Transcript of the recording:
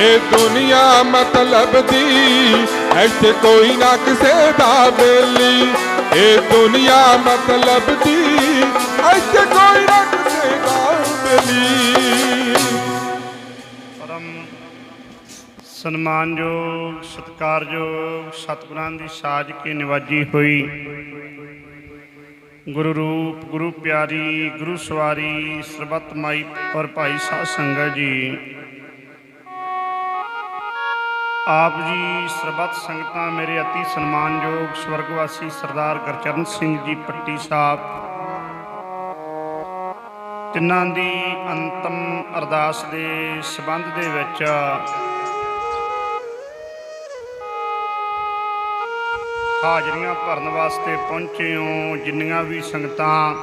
ਇਹ ਦੁਨੀਆ ਮਤਲਬ ਦੀ, ਐਸੇ ਕੋਈ ਨਾ ਕਿਸੇ ਦਾ ਬੇਲੀ ਇਹ ਦੁਨੀਆ ਮਤਲਬ ਦੀ, ਐਸੇ ਕੋਈ ਨਾ ਕਿਸੇ ਦਾ ਬੇਲੀ ਪਰਮ ਸਨਮਾਨਯੋਗ, ਸਤਿਕਾਰਯੋਗ, ਸਤਿਗੁਰਾਂ ਦੀ ਸਾਜ ਕੇ ਨਿਵਾਜੀ ਹੋਈ ਗੁਰੂ ਰੂਪ, ਗੁਰੂ ਪਿਆਰੀ, ਗੁਰੂ ਸਵਾਰੀ, ਸਰਬਤ ਮਾਈ ਔਰ ਭਾਈ ਸਾਧ ਸੰਗਤ ਜੀ। ਆਪ ਜੀ ਸਰਬੱਤ ਸੰਗਤਾਂ ਮੇਰੇ ਅਤੀ ਸਨਮਾਨਯੋਗ ਸਵਰਗਵਾਸੀ ਸਰਦਾਰ ਗੁਰਚਰਨ ਸਿੰਘ ਜੀ ਪੱਟੀ ਸਾਹਿਬ। ਤਿੰਨਾਂ ਦੀ ਅੰਤਮ ਅਰਦਾਸ ਦੇ ਸਬੰਧ ਦੇ ਵਿੱਚ ਹਾਜ਼ਰੀਆਂ ਭਰਨ ਵਾਸਤੇ ਪਹੁੰਚੇ ਹੋ। ਜਿੰਨੀਆਂ ਵੀ ਸੰਗਤਾਂ